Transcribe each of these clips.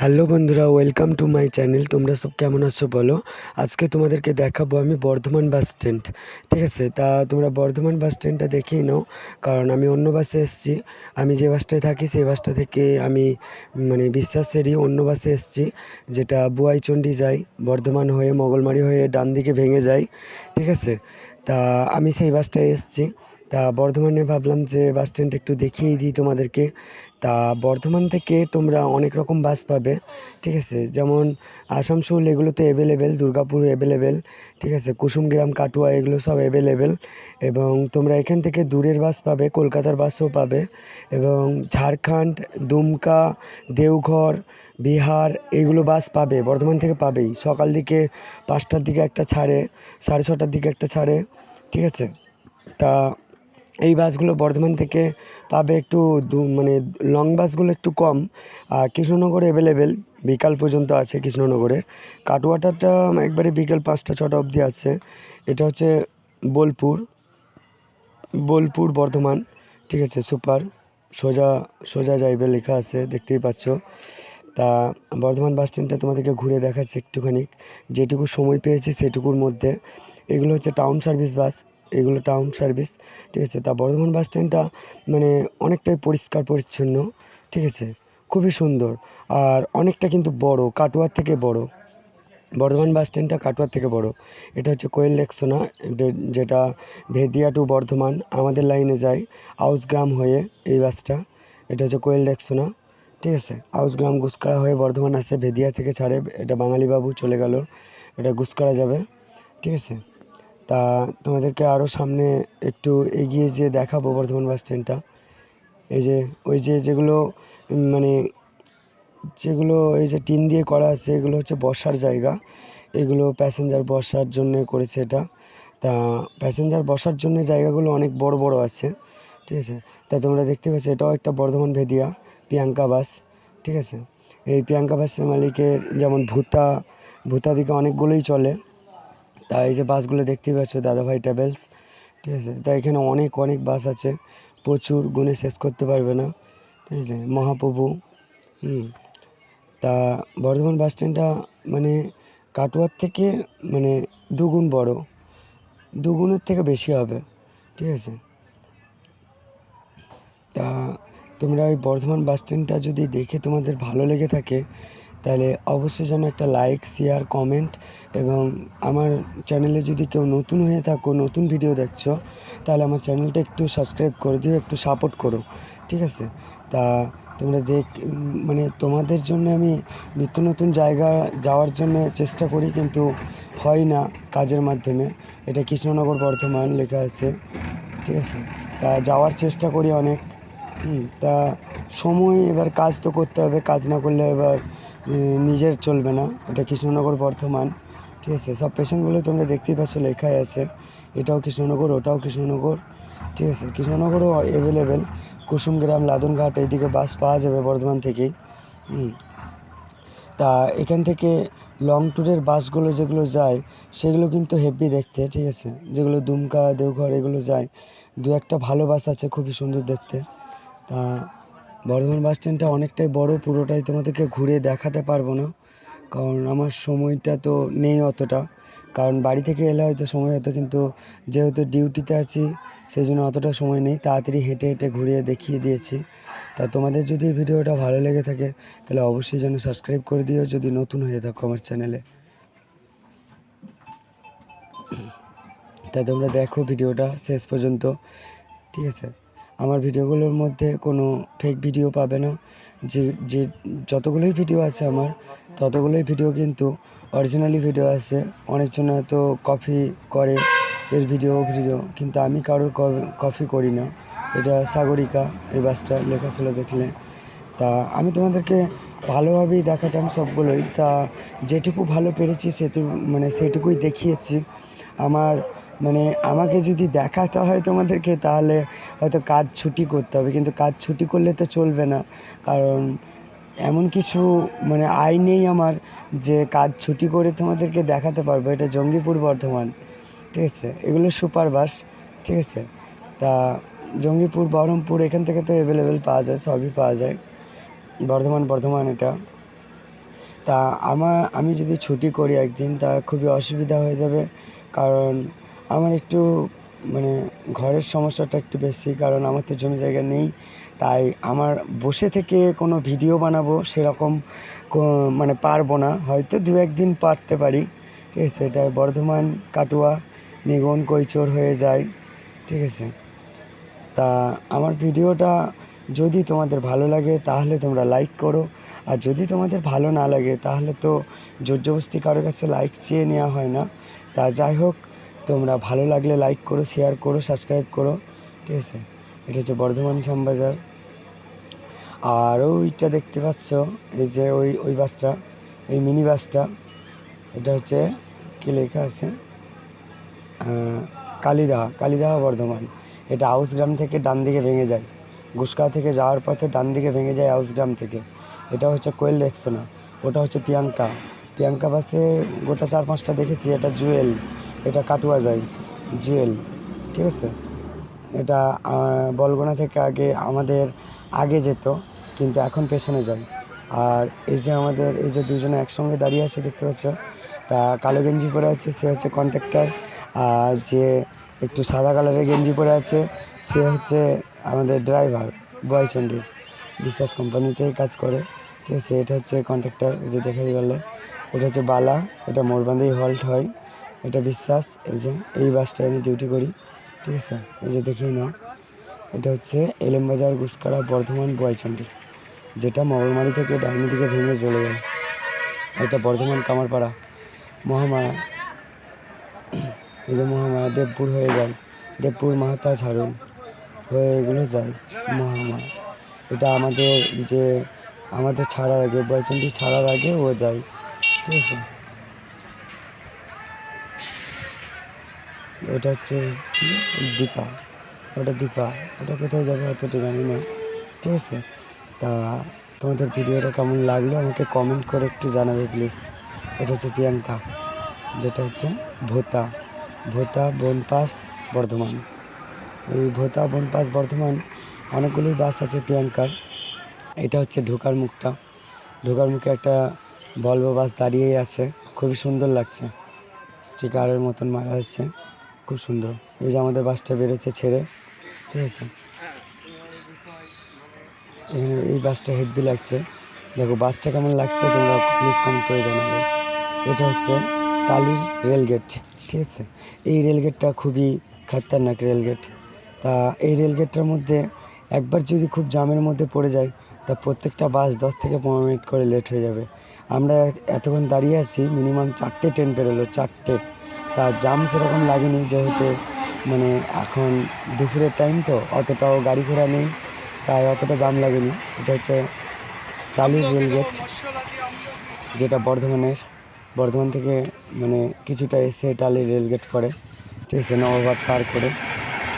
Hello বন্ধুরা, welcome to my channel. তোমরা সব কেমন আছো বলো? আজকে তোমাদেরকে দেখাবো আমি বর্ধমান বাস স্ট্যান্ড। ঠিক আছে, তা তোমরা বর্ধমান বাস স্ট্যান্ডটা দেখেই নাও, কারণ আমি অন্য বাসে এসেছি। আমি যে বাসটায় থাকি, সেই বাসটা থেকে আমি মানে বিশ্বাসেরই অন্য বাসে এসেছি, যেটা বুয়াইচন্ডী যায়, বর্ধমান হয়ে মগলমারি হয়ে ডান দিকে ভেঙে যায়। ঠিক আছে, তা আমি সেই বাসটায় এসেছি। তা বর্ধমানে ভাবলাম যে বাস স্ট্যান্ড একটু দেখিয়ে দিই তোমাদেরকে। তা বর্ধমান থেকে তোমরা অনেক রকম বাস পাবে, ঠিক আছে? যেমন আসানসোল এগুলো তো অ্যাভেলেবেল দুর্গাপুর অ্যাভেলেবেল ঠিক আছে? কুসুমগ্রাম, কাটুয়া এগুলো সব অ্যাভেলেবেল এবং তোমরা এখান থেকে দূরের বাস পাবে, কলকাতার বাসও পাবে এবং ঝাড়খণ্ড, দুমকা, দেওঘর, বিহার এগুলো বাস পাবে, বর্ধমান থেকে পাবেই। সকাল দিকে পাঁচটার দিকে একটা ছাড়ে, সাড়ে ছটার দিকে একটা ছাড়ে, ঠিক আছে? তা এই বাসগুলো বর্ধমান থেকে পাবে একটু মানে লং বাসগুলো একটু কম। কৃষ্ণনগর অ্যাভেলেবেল বিকাল পর্যন্ত আছে কৃষ্ণনগরের। কাটোয়াটাটা একবারে বিকেল পাঁচটা, ছটা অবধি আছে। এটা হচ্ছে বোলপুর বোলপুর, বর্ধমান। ঠিক আছে, সুপার, সোজা সোজা যাইবে লেখা আছে, দেখতেই পাচ্ছ। তা বর্ধমান বাস স্ট্যান্ডটা তোমাদেরকে ঘুরে দেখাচ্ছি একটুখানি। যেটুকু সময় পেয়েছি সেটুকুর মধ্যে। এগুলো হচ্ছে টাউন সার্ভিস বাস এগুলো টাউন সার্ভিস ঠিক আছে? তা বর্ধমান বাস স্ট্যান্ডটা মানে অনেকটাই পরিষ্কার, পরিচ্ছন্ন, ঠিক আছে? খুবই সুন্দর। আর অনেকটা কিন্তু বড়, কাটোয়ার থেকে বড়। বর্ধমান বাস স্ট্যান্ডটা কাটোয়ার থেকে বড়। এটা হচ্ছে কোয়েল লেকসোনা যেটা ভেদিয়া টু বর্ধমান আমাদের লাইনে যায়, আউসগ্রাম হয়ে এই বাসটা এটা হচ্ছে কোয়েল লেকসোনা ঠিক আছে? আউসগ্রাম গুসকারা হয়ে বর্ধমান আসে, ভেদিয়া থেকে ছাড়ে, এটা বাঙালিবাবু চলে গেল, এটা গুসকারা যাবে, ঠিক আছে? তা তোমাদেরকে আরও সামনে একটু এগিয়ে যেয়ে দেখাবো বর্ধমান বাস স্ট্যান্ডটা। এই যে, ওই যে যেগুলো মানে যেগুলো এই যে টিন দিয়ে করা আছে, এগুলো হচ্ছে বসার জায়গা। এগুলো প্যাসেঞ্জার বসার জন্য করেছে এটা। তা প্যাসেঞ্জার বসার জন্য জায়গাগুলো অনেক বড় বড় আছে, ঠিক আছে? তা তোমরা দেখতে পাচ্ছ, এটাও একটা বর্ধমান ভেদিয়া, প্রিয়াঙ্কা বাস, ঠিক আছে? এই প্রিয়াঙ্কা বাসের মালিকের যেমন ভূতা ভূতা দিকে অনেকগুলোই চলে। তা এই যে বাসগুলো দেখতেই পাচ্ছ, দাদাভাই ট্রাভেলস ঠিক আছে? তা এখানে অনেক অনেক বাস আছে। প্রচুর গুণে শেষ করতে পারবে না, ঠিক আছে? মহাপ্রভু, হুম। তা বর্ধমান বাস স্ট্যান্ডটা মানে কাটোয়ার থেকে মানে দুগুণ বড়, দুগুণের থেকে বেশি হবে, ঠিক আছে? তা তোমরা ওই বর্ধমান বাস স্ট্যান্ডটা যদি দেখে তোমাদের ভালো লেগে থাকে তাহলে অবশ্যই যেন একটা লাইক শেয়ার কমেন্ট এবং আমার চ্যানেলে যদি কেউ নতুন হয়ে থাকো, নতুন ভিডিও দেখছ, তাহলে আমার চ্যানেলটা একটু সাবস্ক্রাইব করে দিও, একটু সাপোর্ট করো, ঠিক আছে? তা তোমরা দেখ মানে তোমাদের জন্য আমি নিত্য নতুন জায়গা যাওয়ার জন্য চেষ্টা করি, কিন্তু হয় না কাজের মাধ্যমে। এটা কৃষ্ণনগর বর্ধমান লেখা আছে, ঠিক আছে? তা যাওয়ার চেষ্টা করি অনেক। তা সময় এবার কাজ তো করতে হবে, কাজ না করলে এবার নিজের চলবে না। এটা কৃষ্ণনগর বর্ধমান, ঠিক আছে? সব পেশেন্টগুলো তোমরা দেখতেই পাচ্ছ, লেখাই আছে। এটাও কৃষ্ণনগর, ওটাও কৃষ্ণনগর, ঠিক আছে? কৃষ্ণনগরও অ্যাভেলেবেল কুসুমগ্রাম, লাদনঘাট, এইদিকে বাস পাওয়া যাবে বর্ধমান থেকেই। তা এখান থেকে লং ট্যুরের বাসগুলো যেগুলো যায়, সেগুলো কিন্তু হেভি দেখতে, ঠিক আছে? যেগুলো দুমকা, দেওঘর, এগুলো যায়। দু একটা ভালো বাস আছে, খুবই সুন্দর দেখতে। তা বর্ধমান বাস স্ট্যান্ডটা অনেকটাই বড়, পুরোটাই তোমাদেরকে ঘুরে দেখাতে পারব না। কারণ আমার সময়টা তো নেই অতটা। কারণ বাড়ি থেকে এলে হয়তো সময় হতো, কিন্তু যেহেতু ডিউটিতে আছি সেই জন্য অতটা সময় নেই। তাড়াতাড়ি হেঁটে হেঁটে ঘুরিয়ে দেখিয়ে দিয়েছি। তা তোমাদের যদি ভিডিওটা ভালো লেগে থাকে, তাহলে অবশ্যই যেন সাবস্ক্রাইব করে দিও। যদি নতুন হয়ে থাকো আমার চ্যানেলে তা তোমরা দেখো ভিডিওটা শেষ পর্যন্ত। ঠিক আছে? আমার ভিডিওগুলোর মধ্যে কোনো ফেক ভিডিও পাবে না। যে যে যতগুলোই ভিডিও আছে আমার, ততগুলোই ভিডিও কিন্তু অরিজিনালি ভিডিও আছে। অনেকজন হয়তো কপি করে এর ভিডিও ভিডিও কিন্তু আমি কারোর কপি করি না। এটা সাগরিকা, এই বাসটা লেখা ছিল দেখলে। তা আমি তোমাদেরকে ভালোভাবেই দেখাতাম সবগুলোই। তা যেটুকু ভালো পেরেছি সেটু মানে সেটুকুই দেখিয়েছি। আমার মানে আমাকে যদি দেখাতে হয় তোমাদেরকে, তাহলে হয়তো কাজ ছুটি করতে হবে। কিন্তু কাজ ছুটি করলে তো চলবে না। কারণ এমন কিছু মানে আয় নেই আমার যে কাজ ছুটি করে তোমাদেরকে দেখাতে পারব। এটা জঙ্গিপুর বর্ধমান, ঠিক আছে? এগুলো সুপার বাস ঠিক আছে? তা জঙ্গিপুর, বহরমপুর, এখান থেকে তো অ্যাভেলেবেল পাওয়া যায়, সবই পাওয়া যায়। বর্ধমান বর্ধমান এটা। তা আমার, আমি যদি ছুটি করি একদিন, তা খুবই অসুবিধা হয়ে যাবে। কারণ আমার একটু মানে ঘরের সমস্যাটা একটু বেশি, কারণ আমার তো জমি জায়গা নেই। তাই আমার বসে থেকে কোনো ভিডিও বানাবো সেরকম মানে পারব না। হয়তো দু একদিন পারতে পারি। ঠিক আছে, এটা বর্ধমান, কাটুয়া, নিগন, কৈচোর হয়ে যায়। ঠিক আছে। তা আমার ভিডিওটা যদি তোমাদের ভালো লাগে তাহলে তোমরা লাইক করো। আর যদি তোমাদের ভালো না লাগে তাহলে তো জোর জবস্তি কারোর কাছে লাইক চেয়ে নেওয়া হয় না। তা যাই হোক তোমরা ভালো লাগলে লাইক করো শেয়ার করো সাবস্ক্রাইব করো, ঠিক আছে? এটা হচ্ছে বর্ধমান শ্যামবাজার। আর ওইটা দেখতে পাচ্ছ, এই যে ওই ওই বাসটা, এই মিনি বাসটা, এটা হচ্ছে কী লেখা আছে? কালিদাহা কালিদাহা বর্ধমান। এটা আউসগ্রাম থেকে ডান দিকে ভেঙে যায়। গুসকা থেকে যাওয়ার পথে ডান দিকে ভেঙে যায় আউসগ্রাম থেকে। এটা হচ্ছে কোয়েল রেক্সোনা, ওটা হচ্ছে প্রিয়াঙ্কা। প্রিয়াঙ্কা বাসে গোটা চার পাঁচটা দেখেছি, এটা জুয়েল। এটা কাটুয়া যায়, জুয়েল, ঠিক আছে? এটা বলগোনা থেকে আগে আমাদের আগে যেত, কিন্তু এখন পেছনে যায়। আর এই যে আমাদের, এই যে দুজনে একসঙ্গে দাঁড়িয়ে আছে, দেখতে পাচ্ছ? তা কালো গেঞ্জি পরে আছে, সে হচ্ছে কন্ট্রাক্টর আর যে একটু সাদা কালারের গেঞ্জি পরে আছে, সে হচ্ছে আমাদের ড্রাইভার বয়চন্ডীর। বিশ্বাস কোম্পানিতেই কাজ করে, ঠিক আছে? এটা হচ্ছে কন্ট্রাক্টর যে দেখাই গেলে এটা হচ্ছে বালা, এটা মোরবান্ধেই হল্ট হয়। এটা বিশ্বাস, এই যে এই বাসটায় আমি ডিউটি করি, ঠিক আছে? এই যে দেখেই নাও, এটা হচ্ছে এলেমবাজার গুসকারা বর্ধমান বয়চন্ডী, যেটা মগলমারি থেকে ডাইনি দিকে ভেঙে চলে যায়। এটা বর্ধমান কামারপাড়া, মহামায়া, এই যে মহামায়া, দেবপুর হয়ে যায়, দেবপুর মাহাতা ঝাড়ুল হয়ে এগুলো যায়, মহামায়া। এটা আমাদের যে, আমাদের ছাড়ার আগে, বয়চন্ডী ছাড়ার আগে ও যায়, ঠিক আছে? ওটা হচ্ছে দীপা। ওটা দীপা। ওটা কোথায় যাবে অতটা জানি না। ঠিক আছে? তা তোমাদের ভিডিওটা কেমন লাগল আমাকে কমেন্ট করে একটু জানাবে প্লিজ এটা হচ্ছে প্রিয়াঙ্কা। যেটা হচ্ছে ভোতা। ভোতা বনপাস বর্ধমান। ওই ভোতা বনপাস বর্ধমান অনেকগুলোই বাস আছে প্রিয়াঙ্কার। এটা হচ্ছে ঢোকার মুখটা। ঢোকার মুখে একটা ভলভো বাস দাঁড়িয়েই আছে। খুবই সুন্দর লাগছে। স্টিকারের মতন মারা আছে খুব সুন্দর। এই যে আমাদের বাসটা বেরোচ্ছে ছেড়ে, ঠিক আছে? এখানে এই বাসটা হেভি লাগছে। দেখো বাসটা কেমন লাগছে তোমরা প্লিজ কমেন্ট করে জানাবে। এটা হচ্ছে টালির রেলগেট ঠিক আছে? এই রেলগেটটা খুবই খতরনাক রেলগেট তা এই রেলগেটটার মধ্যে একবার যদি খুব জামের মধ্যে পড়ে যায়, তা প্রত্যেকটা বাস দশ থেকে পনেরো মিনিট করে লেট হয়ে যাবে। আমরা এতক্ষণ দাঁড়িয়ে আছি মিনিমাম চারটে ট্রেন বেরোলো, চারটে। তা জাম সেরকম লাগেনি যেহেতু মানে এখন দুপুরের টাইম তো, অতটাও গাড়ি ঘোড়া নেই, তাই অতটা জাম লাগেনি। এটা হচ্ছে টালির রেলগেট যেটা বর্ধমানের। বর্ধমান থেকে মানে কিছুটা এসে টালির রেলগেট পড়ে ঠিক আছে নবাবাদ পার করে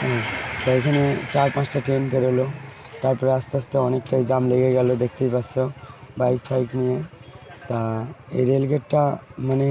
হ্যাঁ। তা এখানে চার পাঁচটা ট্রেন বেরোলো, তারপরে আস্তে আস্তে অনেকটাই জাম লেগে গেল, দেখতেই পাচ্ছ বাইক ফাইক নিয়ে। তা এই রেলগেটটা মানে